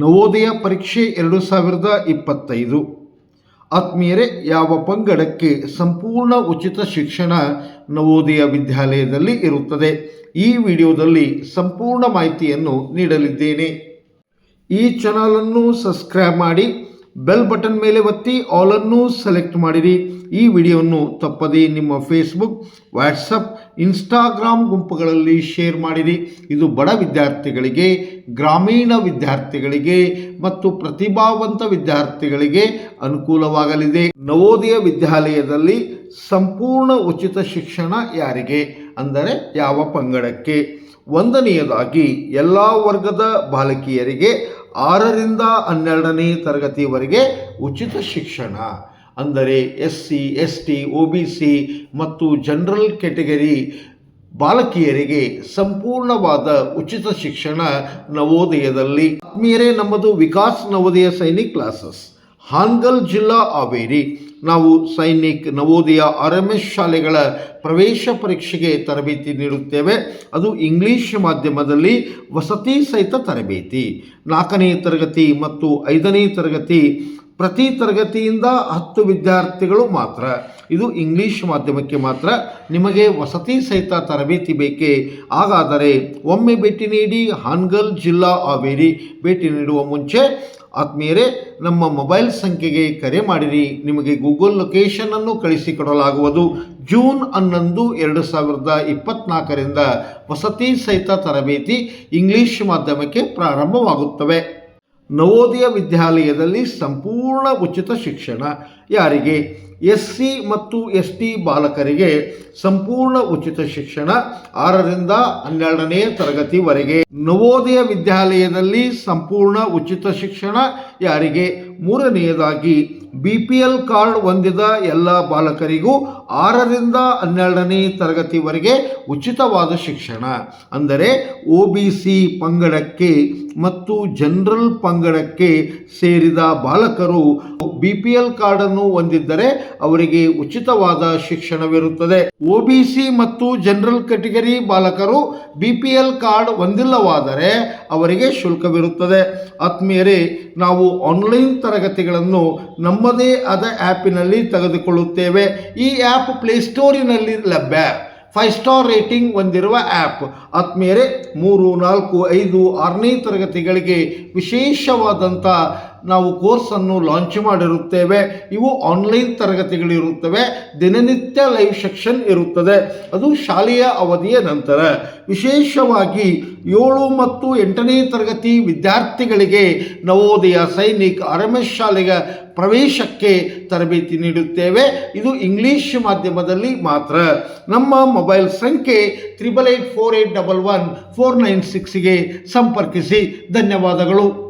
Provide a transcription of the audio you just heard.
ನವೋದಯ ಪರೀಕ್ಷೆ ಎರಡು ಸಾವಿರದ ಇಪ್ಪತ್ತೈದು. ಆತ್ಮೀಯರೇ, ಯಾವ ಪಂಗಡಕ್ಕೆ ಸಂಪೂರ್ಣ ಉಚಿತ ಶಿಕ್ಷಣ ನವೋದಯ ವಿದ್ಯಾಲಯದಲ್ಲಿ ಇರುತ್ತದೆ? ಈ ವಿಡಿಯೋದಲ್ಲಿ ಸಂಪೂರ್ಣ ಮಾಹಿತಿಯನ್ನು ನೀಡಲಿದ್ದೇನೆ. ಈ ಚಾನಲನ್ನು ಸಬ್ಸ್ಕ್ರೈಬ್ ಮಾಡಿ ಬೆಲ್ ಬಟನ್ ಮೇಲೆ ಒತ್ತಿ ಆಲನ್ನು ಸೆಲೆಕ್ಟ್ ಮಾಡಿರಿ. ಈ ವಿಡಿಯೋವನ್ನು ತಪ್ಪದೇ ನಿಮ್ಮ ಫೇಸ್ಬುಕ್ ವಾಟ್ಸಪ್ ಇನ್ಸ್ಟಾಗ್ರಾಮ್ ಗುಂಪುಗಳಲ್ಲಿ ಶೇರ್ ಮಾಡಿರಿ. ಇದು ಬಡ ವಿದ್ಯಾರ್ಥಿಗಳಿಗೆ, ಗ್ರಾಮೀಣ ವಿದ್ಯಾರ್ಥಿಗಳಿಗೆ ಮತ್ತು ಪ್ರತಿಭಾವಂತ ವಿದ್ಯಾರ್ಥಿಗಳಿಗೆ ಅನುಕೂಲವಾಗಲಿದೆ. ನವೋದಯ ವಿದ್ಯಾಲಯದಲ್ಲಿ ಸಂಪೂರ್ಣ ಉಚಿತ ಶಿಕ್ಷಣ ಯಾರಿಗೆ? ಅಂದರೆ ಯಾವ ಪಂಗಡಕ್ಕೆ? ಒಂದನೆಯದಾಗಿ, ಎಲ್ಲ ವರ್ಗದ ಬಾಲಕಿಯರಿಗೆ ಆರರಿಂದ ಹನ್ನೆರಡನೇ ತರಗತಿವರೆಗೆ ಉಚಿತ ಶಿಕ್ಷಣ. ಅಂದರೆ S C S T O B C ಮತ್ತು ಜನರಲ್ ಕೆಟಗರಿ ಬಾಲಕಿಯರಿಗೆ ಸಂಪೂರ್ಣವಾದ ಉಚಿತ ಶಿಕ್ಷಣ ನವೋದಯದಲ್ಲಿ. ಆತ್ಮೀಯರೇ, ನಮ್ಮದು ವಿಕಾಸ್ ನವೋದಯ ಸೈನಿಕ್ ಕ್ಲಾಸಸ್, ಹಾನ್ಗಲ್ ಜಿಲ್ಲಾ ಹಾವೇರಿ. ನಾವು Sainik Navodaya R M S ಶಾಲೆಗಳ ಪ್ರವೇಶ ಪರೀಕ್ಷೆಗೆ ತರಬೇತಿ ನೀಡುತ್ತೇವೆ. ಅದು ಇಂಗ್ಲಿಷ್ ಮಾಧ್ಯಮದಲ್ಲಿ ವಸತಿ ಸಹಿತ ತರಬೇತಿ. ನಾಲ್ಕನೇ ತರಗತಿ ಮತ್ತು ಐದನೇ ತರಗತಿ ಪ್ರತಿ ತರಗತಿಯಿಂದ ಹತ್ತು ವಿದ್ಯಾರ್ಥಿಗಳು ಮಾತ್ರ. ಇದು ಇಂಗ್ಲಿಷ್ ಮಾಧ್ಯಮಕ್ಕೆ ಮಾತ್ರ. ನಿಮಗೆ ವಸತಿ ಸಹಿತ ತರಬೇತಿ ಬೇಕೇ? ಹಾಗಾದರೆ ಒಮ್ಮೆ ಭೇಟಿ ನೀಡಿ ಹಾನ್ಗಲ್ ಜಿಲ್ಲಾ ಹಾವೇರಿ ಭೇಟಿ ನೀಡುವ ಮುಂಚೆ ಆತ್ಮೀಯರೇ, ನಮ್ಮ ಮೊಬೈಲ್ ಸಂಖ್ಯೆಗೆ ಕರೆ ಮಾಡಿರಿ. ನಿಮಗೆ ಗೂಗಲ್ ಲೊಕೇಶನನ್ನು ಕಳಿಸಿಕೊಡಲಾಗುವುದು. ಜೂನ್ ಹನ್ನೊಂದು, ಎರಡು ಸಾವಿರದ ಇಪ್ಪತ್ತ್ನಾಲ್ಕರಿಂದ ವಸತಿ ಸಹಿತ ತರಬೇತಿ ಇಂಗ್ಲಿಷ್ ಮಾಧ್ಯಮಕ್ಕೆ ಪ್ರಾರಂಭವಾಗುತ್ತವೆ. ನವೋದಯ ವಿದ್ಯಾಲಯದಲ್ಲಿ ಸಂಪೂರ್ಣ ಉಚಿತ ಶಿಕ್ಷಣ ಯಾರಿಗೆ? ಎಸ್ ಸಿ ಮತ್ತು ಎಸ್ ಟಿ ಬಾಲಕರಿಗೆ ಸಂಪೂರ್ಣ ಉಚಿತ ಶಿಕ್ಷಣ ಆರರಿಂದ ಹನ್ನೆರಡನೇ ತರಗತಿವರೆಗೆ. ನವೋದಯ ವಿದ್ಯಾಲಯದಲ್ಲಿ ಸಂಪೂರ್ಣ ಉಚಿತ ಶಿಕ್ಷಣ ಯಾರಿಗೆ? ಮೂರನೆಯದಾಗಿ ಬಿ ಪಿ ಎಲ್ ಕಾರ್ಡ್ ಹೊಂದಿದ ಎಲ್ಲ ಬಾಲಕರಿಗೂ ಆರರಿಂದ ಹನ್ನೆರಡನೇ ತರಗತಿವರೆಗೆ ಉಚಿತವಾದ ಶಿಕ್ಷಣ. ಅಂದರೆ ಒ ಬಿ ಸಿ ಪಂಗಡಕ್ಕೆ ಮತ್ತು ಜನರಲ್ ಪಂಗಡಕ್ಕೆ ಸೇರಿದ ಬಾಲಕರು ಬಿ ಪಿ ಎಲ್ ಕಾರ್ಡನ್ನು ಹೊಂದಿದ್ದರೆ ಅವರಿಗೆ ಉಚಿತವಾದ ಶಿಕ್ಷಣವಿರುತ್ತದೆ. ಒ ಬಿ ಸಿ ಮತ್ತು ಜನರಲ್ ಕ್ಯಾಟಗರಿ ಬಾಲಕರು ಬಿಪಿಎಲ್ ಕಾರ್ಡ್ ಹೊಂದಿಲ್ಲವಾದರೆ ಅವರಿಗೆ ಶುಲ್ಕವಿರುತ್ತದೆ. ಆತ್ಮೀಯರೇ, ನಾವು ಆನ್ಲೈನ್ ತರಗತಿಗಳನ್ನು ನಮ್ಮದೇ ಆದ ಆ್ಯಪಿನಲ್ಲಿ ತೆಗೆದುಕೊಳ್ಳುತ್ತೇವೆ. ಈ ಆ್ಯಪ್ ಪ್ಲೇಸ್ಟೋರಿನಲ್ಲಿ ಲಭ್ಯ. ಫೈವ್ ಸ್ಟಾರ್ ರೇಟಿಂಗ್ ಹೊಂದಿರುವ ಆ್ಯಪ್. ಆತ್ಮೀಯರೇ, ಮೂರು, ನಾಲ್ಕು, ಐದು, ಆರನೇ ತರಗತಿಗಳಿಗೆ ವಿಶೇಷವಾದಂಥ ನಾವು ಕೋರ್ಸನ್ನು ಲಾಂಚ್ ಮಾಡಿರುತ್ತೇವೆ. ಇವು ಆನ್ಲೈನ್ ತರಗತಿಗಳಿರುತ್ತವೆ. ದಿನನಿತ್ಯ ಲೈವ್ ಸೆಕ್ಷನ್ ಇರುತ್ತದೆ. ಅದು ಶಾಲೆಯ ಅವಧಿಯ ನಂತರ. ವಿಶೇಷವಾಗಿ ಏಳು ಮತ್ತು ಎಂಟನೇ ತರಗತಿ ವಿದ್ಯಾರ್ಥಿಗಳಿಗೆ ನವೋದಯ ಸೈನಿಕ್ ಆರ್ ಎಂ ಪ್ರವೇಶಕ್ಕೆ ತರಬೇತಿ ನೀಡುತ್ತೇವೆ. ಇದು ಇಂಗ್ಲಿಷ್ ಮಾಧ್ಯಮದಲ್ಲಿ ಮಾತ್ರ. ನಮ್ಮ ಮೊಬೈಲ್ ಸಂಖ್ಯೆ triple eight four eight double one four nine ಸಿಕ್ಸ್ಗೆ ಸಂಪರ್ಕಿಸಿ. ಧನ್ಯವಾದಗಳು.